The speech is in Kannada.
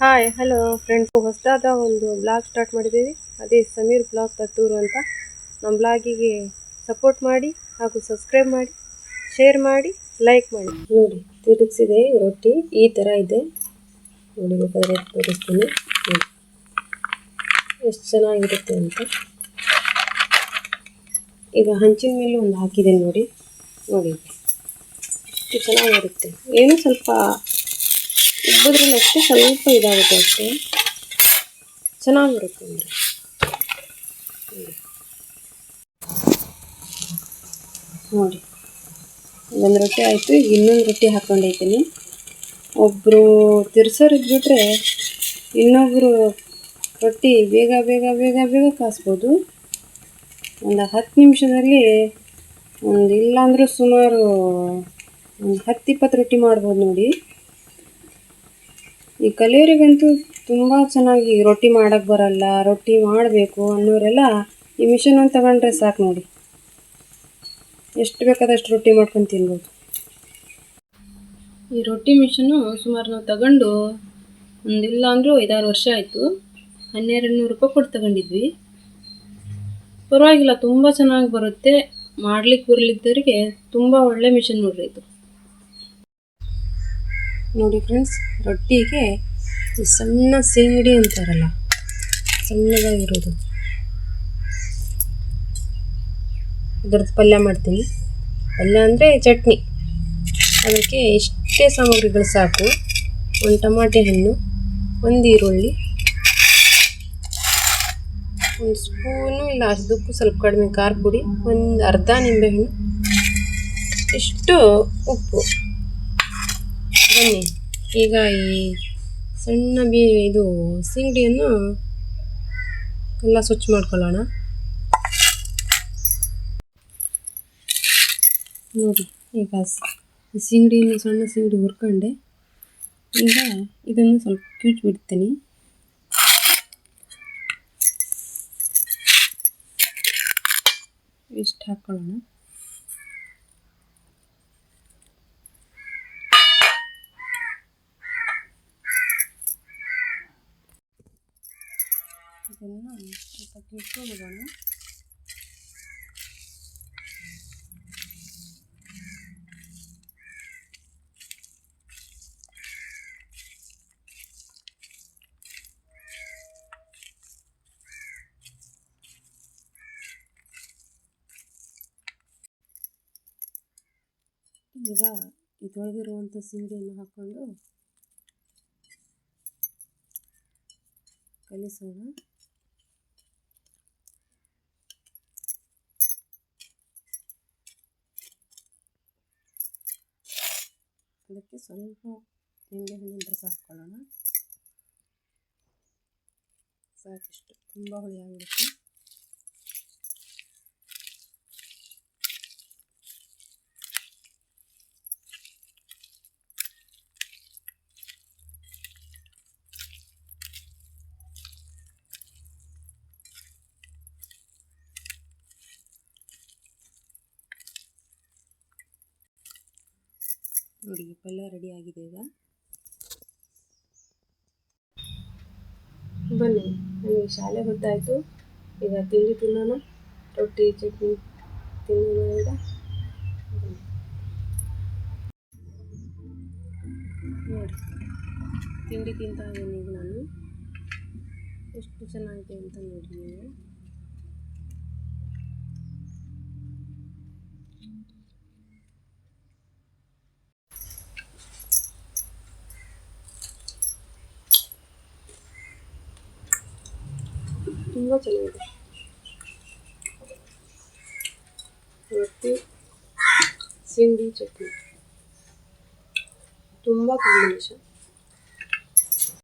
ಹಾಯ್ ಹಲೋ ಫ್ರೆಂಡ್ಸ್ ಹೊಸದಾದ ಒಂದು ಬ್ಲಾಗ್ ಸ್ಟಾರ್ಟ್ ಮಾಡಿದ್ದೀವಿ. ಅದೇ ಸಮೀರ್ ಬ್ಲಾಗ್ ತತ್ತೂರು ಅಂತ. ನಮ್ಮ ಬ್ಲಾಗಿಗೆ ಸಪೋರ್ಟ್ ಮಾಡಿ ಹಾಗೂ ಸಬ್ಸ್ಕ್ರೈಬ್ ಮಾಡಿ ಶೇರ್ ಮಾಡಿ ಲೈಕ್ ಮಾಡಿ. ನೋಡಿ, ತಿರುಗಿಸಿದೆ ರೊಟ್ಟಿ. ಈ ಥರ ಇದೆ. ನೋಡಿ, ಬೇಕಾದ್ರೆ ತೋರಿಸ್ತೀನಿ. ಎಷ್ಟು ಚೆನ್ನಾಗಿರುತ್ತೆ ಅಂತ. ಈಗ ಹಂಚಿನ ಮೇಲೆ ಒಂದು ಹಾಕಿದೆ ನೋಡಿ. ನೋಡಿ. ಚೆನ್ನಾಗಿರುತ್ತೆ. ಏನು ಸ್ವಲ್ಪ ಉಬ್ಬಿದ್ರಲ್ಲಿ ಅಷ್ಟೇ ಸ್ವಲ್ಪ ಇದಾಗುತ್ತೆ ಅಷ್ಟೇ. ಚೆನ್ನಾಗಿರುತ್ತೆ ಅಂದರೆ. ನೋಡಿ ಒಂದು ರೊಟ್ಟಿ ಆಯಿತು, ಈಗ ಇನ್ನೊಂದು ರೊಟ್ಟಿ ಹಾಕ್ಕೊಂಡೈತೀನಿ ಒಬ್ಬರು ತಿರ್ಸೋರು ಇದ್ಬಿಟ್ರೆ ಇನ್ನೊಬ್ಬರು ರೊಟ್ಟಿ ಬೇಗ ಬೇಗ ಬೇಗ ಬೇಗ ಕಾಸ್ಬೋದು. ಒಂದು ಹತ್ತು ನಿಮಿಷದಲ್ಲಿ ಒಂದು ಇಲ್ಲಾಂದರೂ ಸುಮಾರು ಒಂದು ಹತ್ತು ಇಪ್ಪತ್ತು ರೊಟ್ಟಿ ಮಾಡ್ಬೋದು ನೋಡಿ. ಈ ಕಲಿಯೋರಿಗಂತೂ ತುಂಬ ಚೆನ್ನಾಗಿ ರೊಟ್ಟಿ ಮಾಡೋಕ್ಕೆ ಬರಲ್ಲ, ರೊಟ್ಟಿ ಮಾಡಬೇಕು ಅನ್ನೋರೆಲ್ಲ ಈ ಮಿಷನ್ ಒಂದು ತಗೊಂಡ್ರೆ ಸಾಕು ನೋಡಿ. ಎಷ್ಟು ಬೇಕಾದಷ್ಟು ರೊಟ್ಟಿ ಮಾಡ್ಕೊಂಡು ತಿನ್ಬೋದು. ಈ ರೊಟ್ಟಿ ಮಿಷನು ಸುಮಾರು ನಾವು ತಗೊಂಡು ಒಂದಿಲ್ಲ ಅಂದರೂ ಐದಾರು ವರ್ಷ ಆಯಿತು. ಹನ್ನೆರಡು ನೂರು ರೂಪಾಯಿ ಕೊಟ್ಟು ತಗೊಂಡಿದ್ವಿ. ಪರವಾಗಿಲ್ಲ, ತುಂಬ ಚೆನ್ನಾಗಿ ಬರುತ್ತೆ. ಮಾಡ್ಲಿಕ್ಕೆ ಬರಲಿದ್ದವರಿಗೆ ತುಂಬ ಒಳ್ಳೆ ಮಿಷನ್ ನೋಡ್ರಿ ಇದು. ನೋಡಿ ಫ್ರೆಂಡ್ಸ್ ರೊಟ್ಟಿಗೆ ಸಣ್ಣ ಸಿಂಗಡಿ ಅಂತಾರಲ್ಲ ಸಣ್ಣದಾಗಿರೋದು ಅದ್ರದ್ದು ಪಲ್ಯ ಮಾಡ್ತೀನಿ. ಪಲ್ಯ ಅಂದರೆ ಚಟ್ನಿ. ಅದಕ್ಕೆ ಇಷ್ಟೇ ಸಾಮಗ್ರಿಗಳು ಸಾಕು, ಒಂದು ಟಮಾಟೆ ಹಣ್ಣು, ಒಂದು ಈರುಳ್ಳಿ, ಒಂದು ಸ್ಪೂನು ಇಲ್ಲ ಅರ್ಧಕ್ಕೂ ಸ್ವಲ್ಪ ಕಡಿಮೆ ಖಾರ ಪುಡಿ, ಒಂದು ಅರ್ಧ ನಿಂಬೆಹಣ್ಣು ಇಷ್ಟು ಉಪ್ಪು. ಬನ್ನಿ. ಈಗ ಈ ಸಣ್ಣ ಬಿ ಇದು ಸಿಂಗಡಿಯನ್ನು ಎಲ್ಲ ಸ್ವಚ್ಛ ಮಾಡ್ಕೊಳ್ಳೋಣ. ನೋಡಿ, ಈಗ ಸಿಂಗಡಿಯನ್ನು ಸಣ್ಣ ಸಿಂಗಡಿ ಹುರ್ಕೊಂಡೆ. ಈಗ ಇದನ್ನು ಸ್ವಲ್ಪ ಕ್ಯೂಚ್ ಬಿಡ್ತೀನಿ. ಇಷ್ಟು ಹಾಕ್ಕೊಳ್ಳೋಣ. ಇದನ್ನು ಸ್ವಲ್ಪ ಈಗ ಈ ತೊಳೆದಿರುವಂಥ ಸಿಂಗಡಿಯನ್ನು ಹಾಕ್ಕೊಂಡು ಕಲಿಸೋಣ. ಅದಕ್ಕೆ ಸ್ವಲ್ಪ ನಿಂಬೆಹಣ್ಣಿನ ರಸ ಹಾಕ್ಕೊಳ್ಳೋಣ ಸಾಕಿಷ್ಟು ತುಂಬ ಹುಳಿಯಾಗಿರುತ್ತೆ ನೋಡಿ ಪಲ್ಯ ರೆಡಿ ಆಗಿದೆ ಈಗ. ಬನ್ನಿ ನನಗೆ ಶಾಲೆ ಗೊತ್ತಾಯಿತು. ಈಗ ತಿಂಡಿ ತಿನ್ನೋಣ. ರೊಟ್ಟಿ, ಚಟ್ನಿ ತಿನ್ನೋಣ ಈಗ. ನೋಡಿ, ತಿಂಡಿ ತಿಂತಾ ಇದ್ದೀನಿ ಈಗ ನಾನು. ಎಷ್ಟು ಚೆನ್ನಾಗಿದೆ ಅಂತ ನೋಡಿ ನೀವು. ತುಂಬ ಚೆನ್ನಾಗಿದೆ. ರೊಟ್ಟಿ ಸಿಂಡಿ ಚಟ್ನಿ. ತುಂಬ ಕಾಂಬಿನೇಷನ್